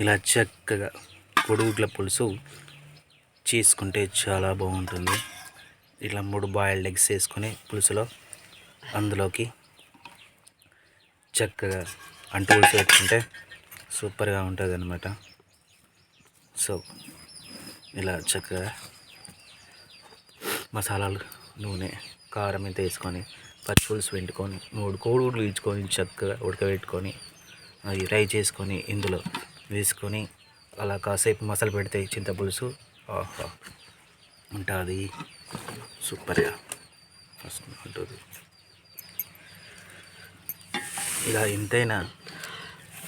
ఇలా చక్కగా కొడుగుడ్ల పులుసు చేసుకుంటే చాలా బాగుంటుంది. ఇట్లా మూడు బాయిల్డ్ ఎగ్స్ వేసుకొని పులుసులో అందులోకి చక్కగా అంటు పులుసు పెట్టుకుంటే సూపర్గా ఉంటుంది అనమాట సో ఇలా చక్కగా మసాలాలు నూనె కారం ఇంత వేసుకొని పచ్చి పులుసు పెట్టుకొని మూడు కోడిగుడ్లు ఇచ్చుకొని చక్కగా ఉడకబెట్టుకొని ఫ్రై చేసుకొని ఇందులో వేసుకొని అలా కాసేపు మసాలా పెడితే చింతపులుసు ఆహా ఉంటుంది. సూపర్గా ఉంటుంది ఇలా ఎంతైనా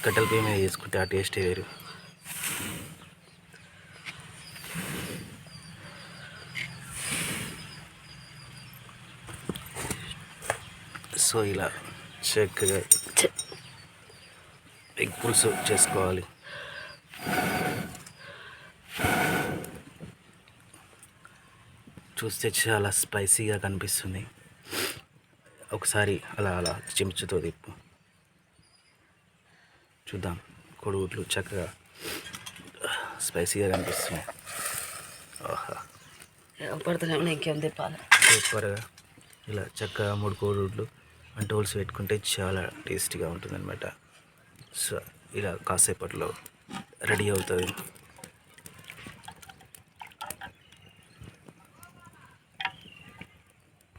కట్టెల పొయ్యి మీద చేసుకుంటే ఆ టేస్ట్ వేరు. సో ఇలా చక్కగా ఎగ్ పులుసు చేసుకోవాలి. చూస్తే చాలా స్పైసీగా కనిపిస్తుంది. ఒకసారి అలా అలా చెంచుతో తిప్పు. చూద్దాం. కొడుగుడ్లు చక్కగా స్పైసీగా కనిపిస్తున్నాయి. ఆహా. పడుతున్నాయి ఇంకేం తిప్పాలి? సూపర్గా ఇలా చక్కగా మూడు కోడిగుడ్లు అంటే హోల్స్ పెట్టుకుంటే చాలా టేస్టీగా ఉంటుంది అనమాట సో ఇలా కాసేపట్లో రెడీ అవుతుంది.